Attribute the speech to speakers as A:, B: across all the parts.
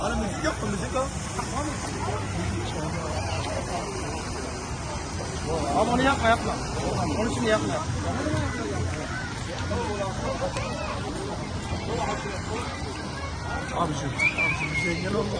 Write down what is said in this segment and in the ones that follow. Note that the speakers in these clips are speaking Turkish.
A: Hani müzik yok mu müzik o? Ama onu yapma yapma. Onu şimdi yapma. Abi şu, abi şu bir şey gel olma.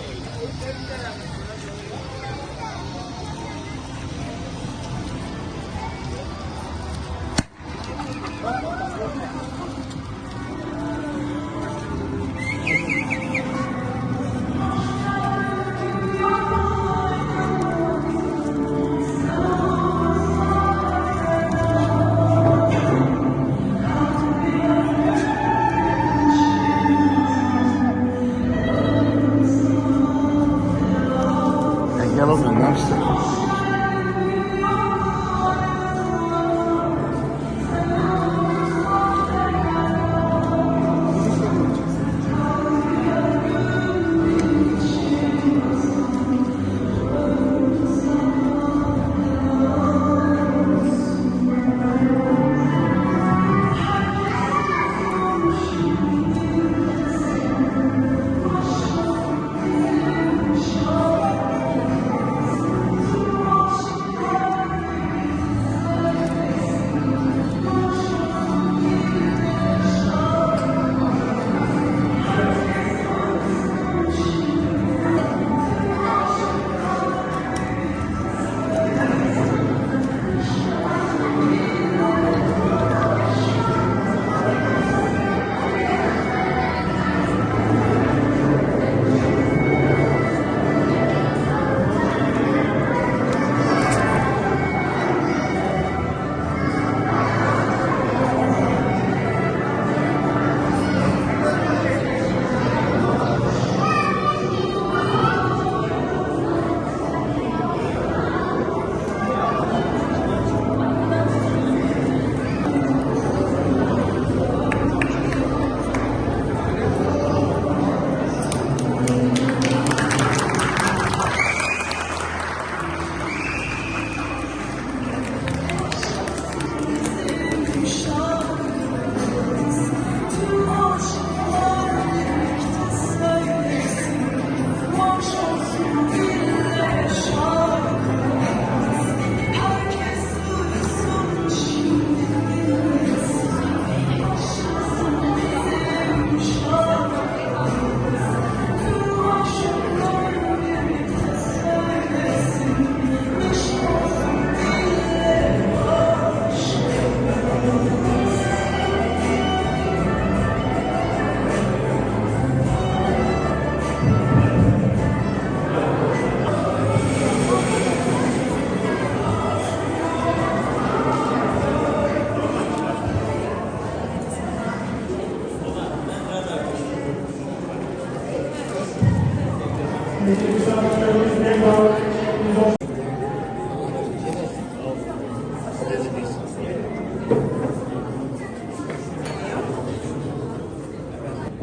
B: Bu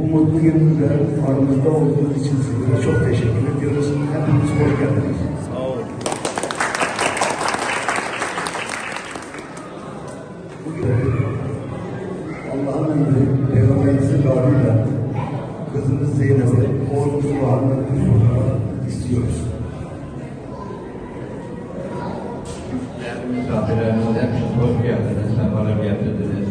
B: mutlu gününde aramızda olduğunuz için sizlere çok teşekkür ediyoruz. Hepiniz hoş geldiniz. Bugün Allah'ın emri, Peygamberimizin davranıyla kızımız Zeynep'i oğlumuz Muhammed Kuşlu'na istiyoruz.
C: Değerli misafirlerimiz hepiniz hoş geldiniz, sefalar getirdiniz.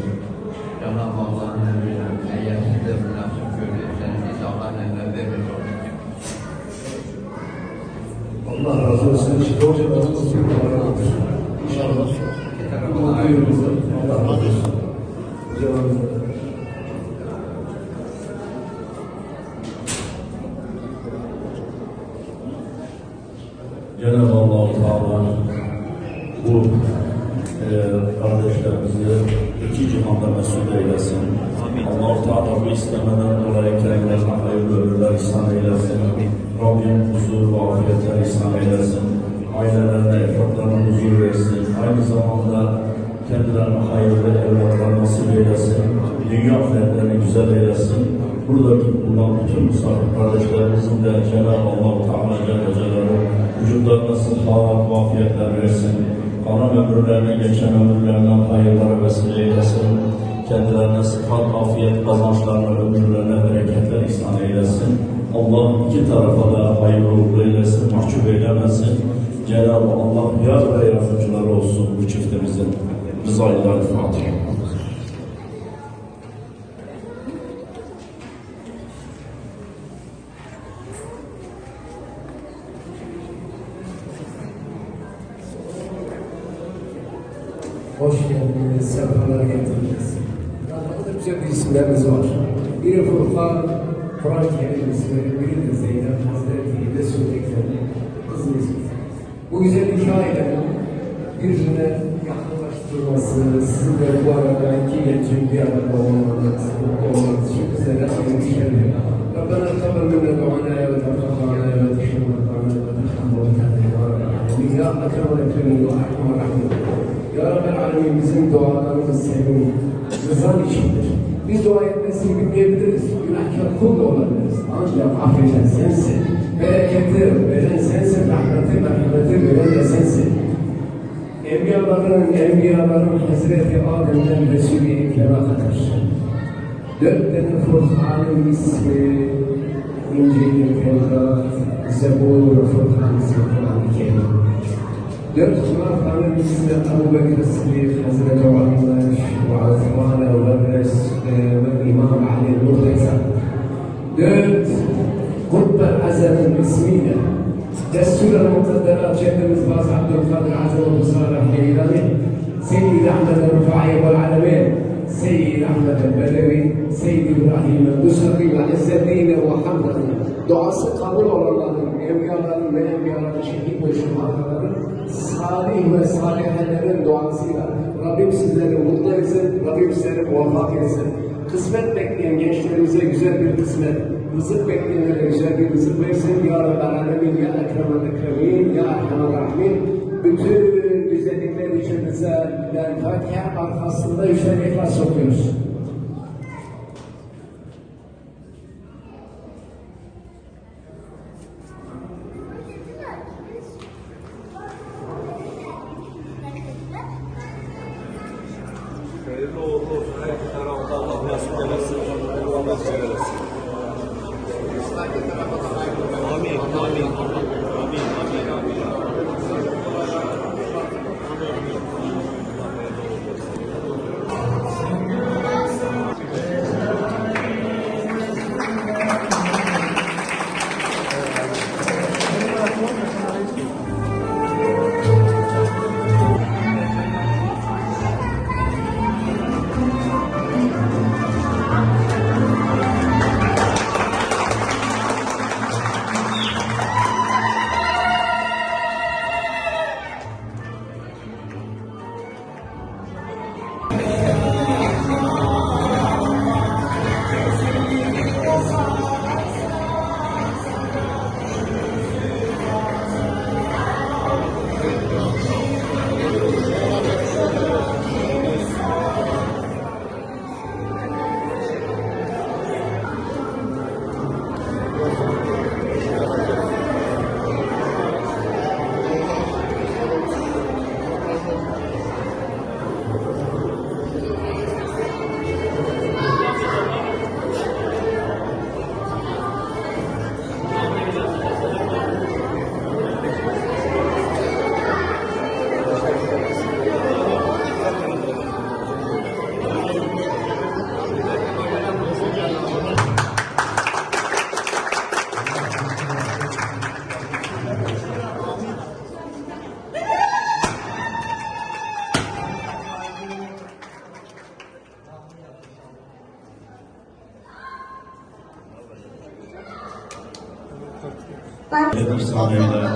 C: Cenab-ı Allah'ın emriyle eğer siz de münasip görüyorsanız Allah'ın emrine vermiş olduk.
B: Allah razı olsun. Hocam razı olsun. Allah razı olsun. İnşallah. Allah razı olsun.
D: Cenab-ı Allah Teala bu e, kardeşlerimizi iki cihanda mesul eylesin. allah Teala bu istemeden dolayı kendilerine hayırlı ömürler ihsan eylesin. Rabbim huzur ve afiyetler ihsan eylesin. Ailelerine, evlatlarına huzur versin. Aynı zamanda kendilerine hayırlı evlatlar nasip eylesin. Dünya fertlerini güzel eylesin. Buradaki bulunan bütün misafir kardeşlerimizin de Cenab-ı Allah Teala Celle Celaluhu vücutlarına sıhhat ve afiyetler versin. Kalan ömürlerine geçen ömürlerinden hayırlara vesile eylesin. Kendilerine sıhhat, afiyet, kazançlarına, ömürlerine bereketler ihsan eylesin. Allah iki tarafa da hayırlı uğurlu eylesin, mahcup eylemesin. Cenab-ı Allah yar ve yardımcıları olsun bu çiftimizin. Rızayla Fatiha.
E: Hoş geldiniz, sefalar getirdiniz. Anlamda güzel bir isimleriniz var. Biri Furkan, Kur'an-ı Kerim ismi, biri de Zeynep Hazreti Resul-i Ekrem, kızın ismi. Bu güzel iki ailenin birbirine yakınlaştırması, sizin de bu arada iki gençin bir arada olmanız, mutlu olmanız için bizlere ayrı bir şey veriyor. ربنا تقبل منا دعانا وتقبل عنا وتحمل مقامنا وترحم وتهدي يا اكرم الاكرمين وارحم الراحمين ya Rabbel Alemin bizim dualarımız senin rızan içindir. Biz dua etmesini bilmeyebiliriz. Günahkar kul da olabiliriz. Ancak affeden sensin. Bereketi veren sensin. Rahmeti merhameti veren de sensin. Enbiyaların, enbiyaların Hazreti Adem'den Resulü Ekrem'e kadar. Dört tane Furkan'ın ismi, İncil-i Tevrat, Zebur, Furkan ismi درت خلاف على سيدنا أبو بكر الصديق حسنته على الله وعثمان وغرس والامام علي المرتزق درت قطب حسن المسمينه دستور المقدرات شيخ المصباح عبد القادر عزم ابو صالح الهيلاني سيد أحمد الرفاعي والعلمين سيد أحمد البدوي سيد إبراهيم الدسري وعز الدين وحمد دعاء قبول الله evliyaların ve enbiyaların, şehit ve şuhadaların, salih ve salihelerin duasıyla Rabbim sizleri mutlu etsin, Rabbim sizleri muvaffak etsin. Kısmet bekleyen gençlerimize güzel bir kısmet, rızık bekleyenlere güzel bir rızık versin. Ya Rabbel Alemin, Ya Ekremel Ekremin, Ya Erhamer Rahmin. Bütün güzellikler için bize birer Fatiha arkasında üçer ihlas okuyoruz.
A: Hayırlı uğurlu olsun. Her iki tarafta Allah nasip eylesin. Allah nasip eylesin.
D: Hayırlı ihsan eyle.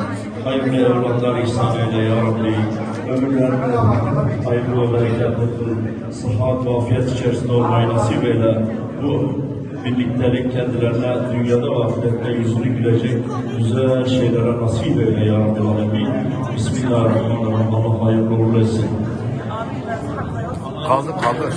D: Hayırlı evlatlar ihsan eyle ya Rabbi. Ömürlerini hayırlı ve bereketli. Sıhhat ve afiyet içerisinde olmayı nasip eyle. Bu birliktelik kendilerine dünyada ve ahirette yüzünü gülecek güzel şeylere nasip eyle ya Rabbi Alemin. Bismillahirrahmanirrahim. Allah hayırlı uğurlu etsin.
F: Kaldır kaldır.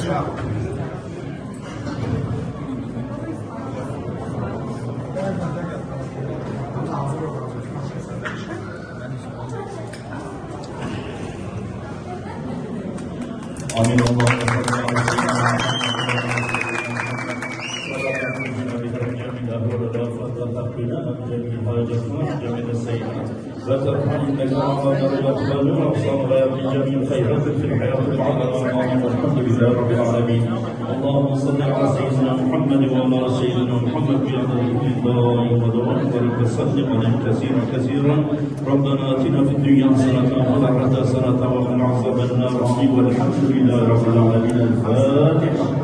D: Jadi hal yang sama, jadi saya. وترفع انك على درجاتنا والاقصى غايات جميع الخيرات في الحياة بعد رمضان والحمد لله رب العالمين اللهم صل على سيدنا محمد وعلى سيدنا محمد في الله ودوام وبارك وسلم عليه كثيرا كثيرا ربنا اتنا في الدنيا حسنه وفي الاخره حسنه وقنا عذاب النار والحمد لله رب العالمين الفاتحه